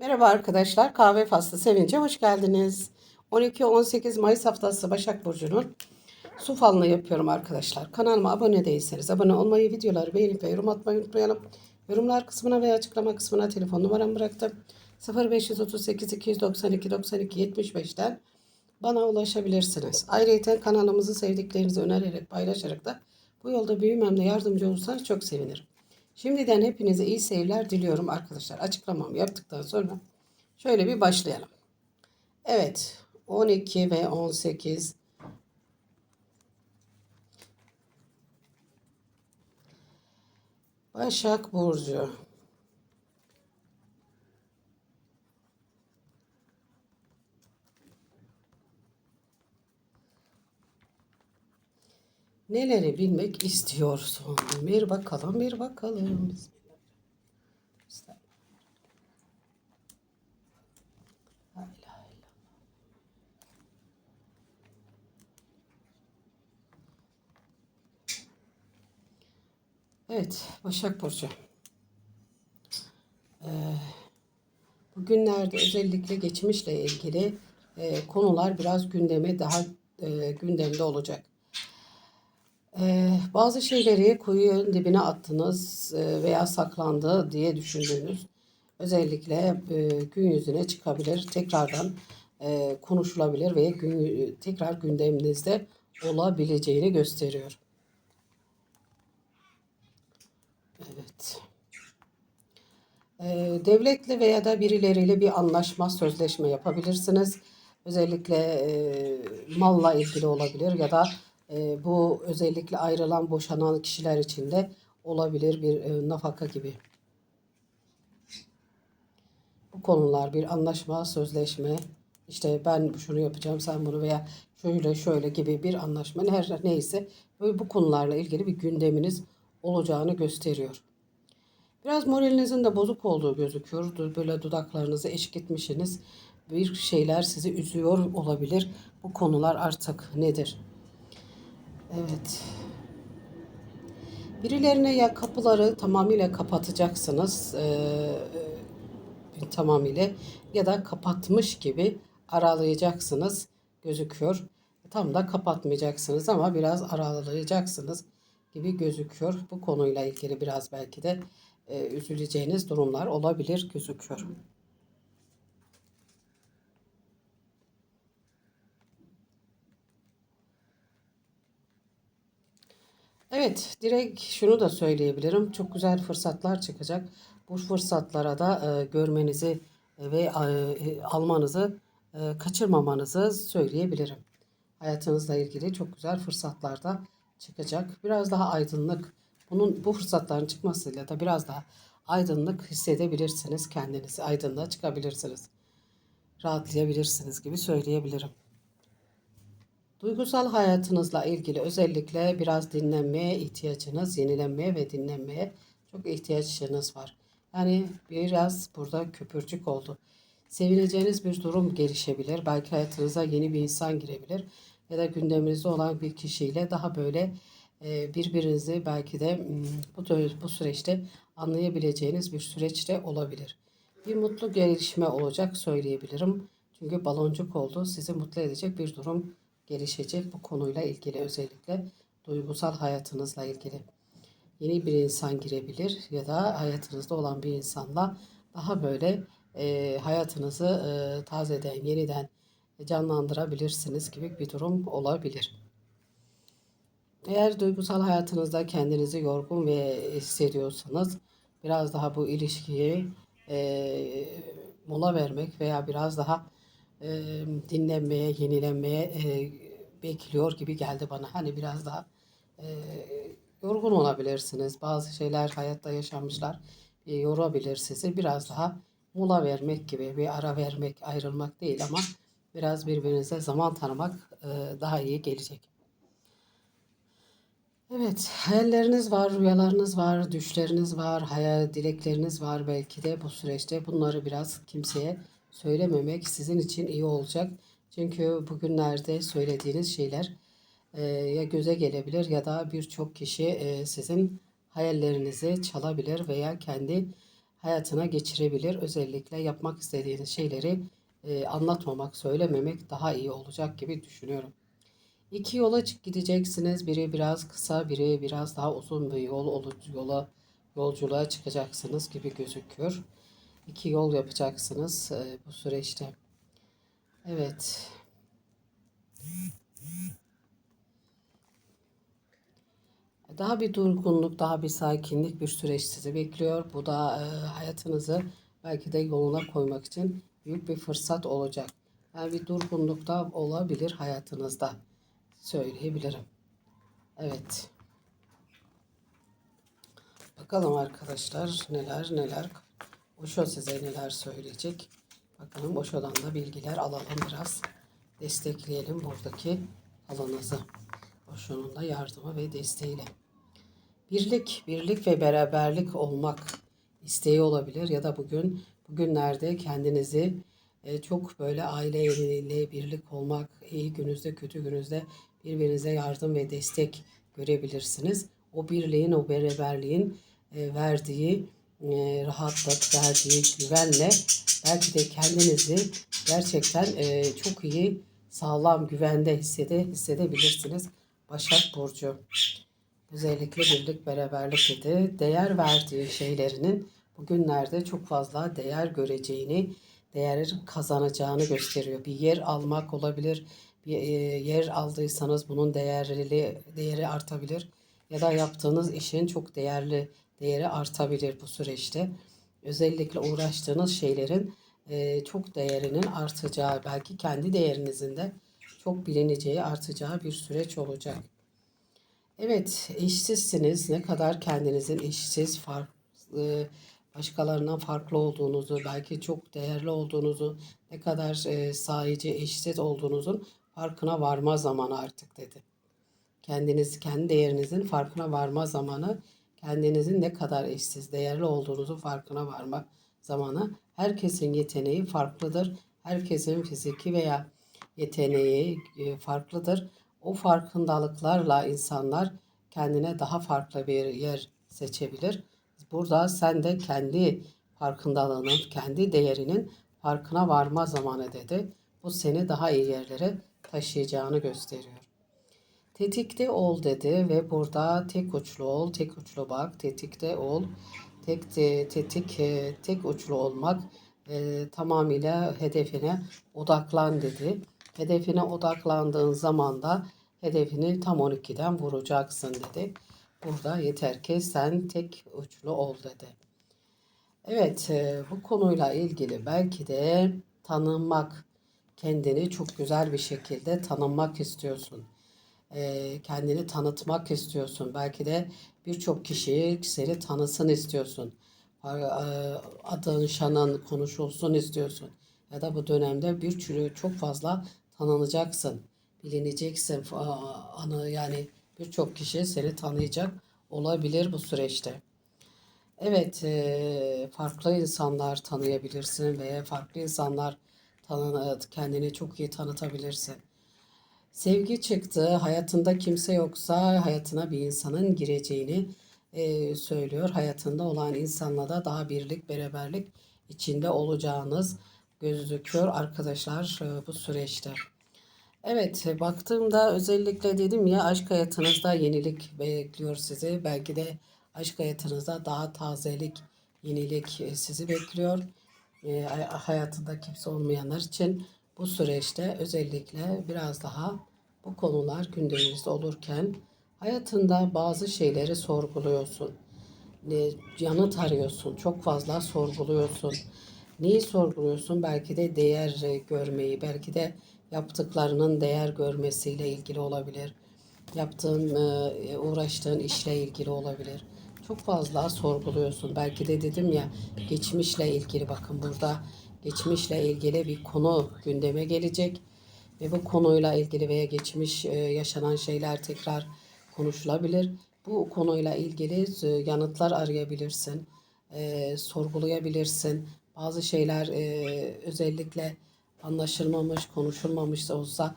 Merhaba arkadaşlar. Kahve faslı sevince hoş geldiniz. 12-18 Mayıs haftası Başak Burcu'nun su falını yapıyorum arkadaşlar. Kanalıma abone değilseniz abone olmayı, videoları beğenip ve yorum atmayı unutmayalım. Yorumlar kısmına veya açıklama kısmına telefon numaramı bıraktım. 0538 292 92 75'ten bana ulaşabilirsiniz. Ayrıca kanalımızı sevdiklerinizi önererek paylaşarak da bu yolda büyümemde yardımcı olursanız çok sevinirim. Şimdiden hepinize iyi seyirler diliyorum arkadaşlar. Açıklamamı yaptıktan sonra şöyle bir başlayalım. Evet 12 ve 18 Başak Burcu Neleri bilmek istiyorsun? Bir bakalım, bir bakalım. Evet, Başak Burcu. Ee, bugünlerde özellikle geçmişle ilgili e, konular biraz gündeme daha e, gündemde olacak. Ee, bazı şeyleri kuyunun dibine attınız e, veya saklandı diye düşündüğünüz özellikle e, gün yüzüne çıkabilir. Tekrardan e, konuşulabilir ve gün, tekrar gündeminizde olabileceğini gösteriyor. Evet. Ee, devletle veya da birileriyle bir anlaşma, sözleşme yapabilirsiniz. Özellikle e, malla ilgili olabilir ya da e, bu özellikle ayrılan, boşanan kişiler için de olabilir bir e, nafaka gibi. Bu konular bir anlaşma, sözleşme, işte ben şunu yapacağım, sen bunu veya şöyle şöyle gibi bir anlaşma her neyse böyle bu konularla ilgili bir gündeminiz olacağını gösteriyor. Biraz moralinizin de bozuk olduğu gözüküyor. Böyle dudaklarınızı eşik. Bir şeyler sizi üzüyor olabilir. Bu konular artık nedir? Evet. Birilerine ya kapıları tamamıyla kapatacaksınız. Ee, tamamıyla ya da kapatmış gibi aralayacaksınız gözüküyor. Tam da kapatmayacaksınız ama biraz aralayacaksınız gibi gözüküyor. Bu konuyla ilgili biraz belki de e, üzüleceğiniz durumlar olabilir gözüküyor. Evet, direkt şunu da söyleyebilirim. Çok güzel fırsatlar çıkacak. Bu fırsatlara da e, görmenizi ve e, almanızı, e, kaçırmamanızı söyleyebilirim. Hayatınızla ilgili çok güzel fırsatlar da çıkacak. Biraz daha aydınlık, bunun bu fırsatların çıkmasıyla da biraz daha aydınlık hissedebilirsiniz kendinizi. Aydınlığa çıkabilirsiniz. Rahatlayabilirsiniz gibi söyleyebilirim. Duygusal hayatınızla ilgili özellikle biraz dinlenmeye ihtiyacınız, yenilenmeye ve dinlenmeye çok ihtiyacınız var. Yani biraz burada köpürcük oldu. Sevineceğiniz bir durum gelişebilir. Belki hayatınıza yeni bir insan girebilir. Ya da gündeminizde olan bir kişiyle daha böyle e, birbirinizi belki de hmm, bu, bu süreçte anlayabileceğiniz bir süreçte olabilir. Bir mutlu gelişme olacak söyleyebilirim. Çünkü baloncuk oldu. Sizi mutlu edecek bir durum gelişecek bu konuyla ilgili özellikle duygusal hayatınızla ilgili. Yeni bir insan girebilir ya da hayatınızda olan bir insanla daha böyle e, hayatınızı e, tazeden, yeniden canlandırabilirsiniz gibi bir durum olabilir. Eğer duygusal hayatınızda kendinizi yorgun ve hissediyorsanız biraz daha bu ilişkiyi e, mola vermek veya biraz daha e, dinlenmeye, yenilenmeye e, bekliyor gibi geldi bana. Hani biraz daha e, yorgun olabilirsiniz. Bazı şeyler hayatta yaşanmışlar e, yorabilir sizi. Biraz daha mola vermek gibi bir ara vermek, ayrılmak değil ama biraz birbirinize zaman tanımak e, daha iyi gelecek. Evet, hayalleriniz var, rüyalarınız var, düşleriniz var, hayal dilekleriniz var belki de bu süreçte. Bunları biraz kimseye söylememek sizin için iyi olacak. Çünkü bugünlerde söylediğiniz şeyler e, ya göze gelebilir ya da birçok kişi e, sizin hayallerinizi çalabilir veya kendi hayatına geçirebilir. Özellikle yapmak istediğiniz şeyleri e, anlatmamak, söylememek daha iyi olacak gibi düşünüyorum. İki yola gideceksiniz. Biri biraz kısa, biri biraz daha uzun bir yol yola yolculuğa çıkacaksınız gibi gözüküyor. İki yol yapacaksınız e, bu süreçte. Evet. Daha bir durgunluk, daha bir sakinlik bir süreç sizi bekliyor. Bu da e, hayatınızı belki de yoluna koymak için büyük bir fırsat olacak. Yani bir durgunluk da olabilir hayatınızda söyleyebilirim. Evet. Bakalım arkadaşlar neler neler. Osho size neler söyleyecek. Bakalım Osho'dan da bilgiler alalım biraz. Destekleyelim buradaki alanınızı. Osho'nun da yardımı ve desteğiyle. Birlik, birlik ve beraberlik olmak isteği olabilir ya da bugün bugünlerde kendinizi e, çok böyle aileyle birlik olmak, iyi gününüzde, kötü gününüzde birbirinize yardım ve destek görebilirsiniz. O birliğin, o beraberliğin e, verdiği e, rahatlık, verdiği güvenle belki de kendinizi gerçekten e, çok iyi, sağlam, güvende hissede, hissedebilirsiniz. Başak Burcu. Özellikle birlik beraberlik dedi. Değer verdiği şeylerinin bugünlerde çok fazla değer göreceğini, değer kazanacağını gösteriyor. Bir yer almak olabilir. Bir e, yer aldıysanız bunun değerli değeri artabilir ya da yaptığınız işin çok değerli değeri artabilir bu süreçte. Özellikle uğraştığınız şeylerin e, çok değerinin artacağı, belki kendi değerinizin de çok bilineceği, artacağı bir süreç olacak. Evet, eşsizsiniz. Ne kadar kendinizin eşsiz, farklı, başkalarından farklı olduğunuzu, belki çok değerli olduğunuzu, ne kadar e, sahici, eşsiz olduğunuzun farkına varma zamanı artık dedi. Kendiniz, kendi değerinizin farkına varma zamanı, kendinizin ne kadar eşsiz, değerli olduğunuzun farkına varma zamanı. Herkesin yeteneği farklıdır. Herkesin fiziki veya yeteneği e, farklıdır. O farkındalıklarla insanlar kendine daha farklı bir yer seçebilir. Burada sen de kendi farkındalığının, kendi değerinin farkına varma zamanı dedi. Bu seni daha iyi yerlere taşıyacağını gösteriyor. Tetikte ol dedi ve burada tek uçlu ol, tek uçlu bak, tetikte ol. Tek te- tetik, e, tek uçlu olmak e, tamamıyla hedefine odaklan dedi. Hedefine odaklandığın zaman da hedefini tam 12'den vuracaksın dedi. Burada yeter ki sen tek uçlu ol dedi. Evet, e, bu konuyla ilgili belki de tanınmak, kendini çok güzel bir şekilde tanınmak istiyorsun. E, kendini tanıtmak istiyorsun. Belki de birçok kişi seni tanısın istiyorsun. E, Adın, şanın konuşulsun istiyorsun. Ya da bu dönemde bir sürü çok fazla tanınacaksın. Bilineceksin. Anı yani birçok kişi seni tanıyacak olabilir bu süreçte. Evet, e, farklı insanlar tanıyabilirsin veya farklı insanlar kendini çok iyi tanıtabilirsin. Sevgi çıktı. Hayatında kimse yoksa hayatına bir insanın gireceğini e, söylüyor. Hayatında olan insanla da daha birlik, beraberlik içinde olacağınız gözüküyor arkadaşlar e, bu süreçte. Evet, e, baktığımda özellikle dedim ya aşk hayatınızda yenilik bekliyor sizi. Belki de aşk hayatınızda daha tazelik, yenilik e, sizi bekliyor. E, hay- hayatında kimse olmayanlar için bu süreçte özellikle biraz daha bu konular gündeminizde olurken hayatında bazı şeyleri sorguluyorsun. Yanıt arıyorsun, çok fazla sorguluyorsun. Neyi sorguluyorsun? Belki de değer görmeyi, belki de yaptıklarının değer görmesiyle ilgili olabilir. Yaptığın, e, uğraştığın işle ilgili olabilir. Çok fazla sorguluyorsun. Belki de dedim ya geçmişle ilgili bakın burada geçmişle ilgili bir konu gündeme gelecek ve bu konuyla ilgili veya geçmiş e, yaşanan şeyler tekrar konuşulabilir. Bu konuyla ilgili e, yanıtlar arayabilirsin, e, sorgulayabilirsin. Bazı şeyler özellikle anlaşılmamış, konuşulmamış olsa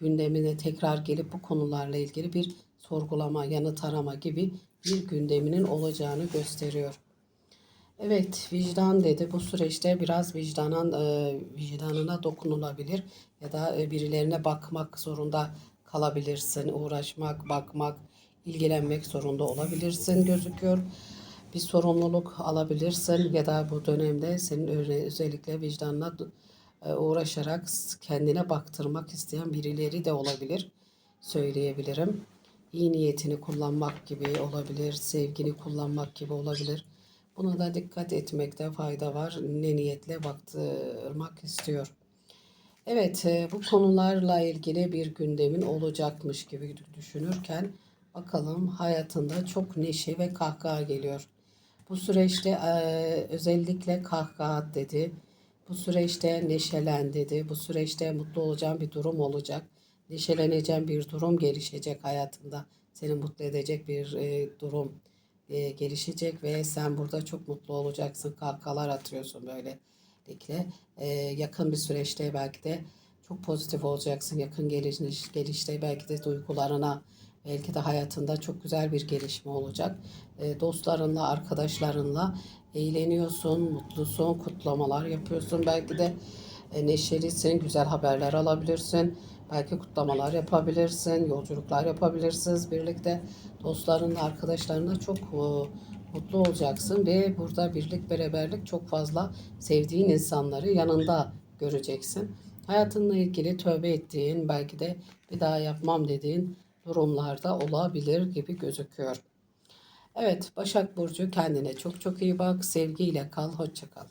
gündemine tekrar gelip bu konularla ilgili bir sorgulama, yanıt arama gibi bir gündeminin olacağını gösteriyor. Evet, vicdan dedi. Bu süreçte biraz vicdanan, e, vicdanına dokunulabilir ya da e, birilerine bakmak zorunda kalabilirsin. Uğraşmak, bakmak, ilgilenmek zorunda olabilirsin gözüküyor. Bir sorumluluk alabilirsin ya da bu dönemde senin özellikle vicdanına e, uğraşarak kendine baktırmak isteyen birileri de olabilir söyleyebilirim. İyi niyetini kullanmak gibi olabilir, sevgini kullanmak gibi olabilir. Buna da dikkat etmekte fayda var. Ne niyetle baktırmak istiyor. Evet, e, bu konularla ilgili bir gündemin olacakmış gibi düşünürken bakalım hayatında çok neşe ve kahkaha geliyor. Bu süreçte e, özellikle kahkaha dedi. Bu süreçte neşelen dedi. Bu süreçte mutlu olacağın bir durum olacak. Neşeleneceğin bir durum gelişecek hayatında. Seni mutlu edecek bir e, durum e, gelişecek ve sen burada çok mutlu olacaksın. Kahkahalar atıyorsun böylelikle. E, yakın bir süreçte belki de çok pozitif olacaksın. Yakın geliş, gelişte belki de duygularına, belki de hayatında çok güzel bir gelişme olacak. E, dostlarınla, arkadaşlarınla eğleniyorsun, mutlusun, kutlamalar yapıyorsun. Belki de e, neşelisin, güzel haberler alabilirsin. Belki kutlamalar yapabilirsin, yolculuklar yapabilirsiniz birlikte. Dostlarınla, arkadaşlarınla çok e, mutlu olacaksın ve burada birlik, beraberlik çok fazla sevdiğin insanları yanında göreceksin. Hayatınla ilgili tövbe ettiğin, belki de bir daha yapmam dediğin durumlarda olabilir gibi gözüküyor. Evet, Başak Burcu kendine çok çok iyi bak. Sevgiyle kal, hoşça kal.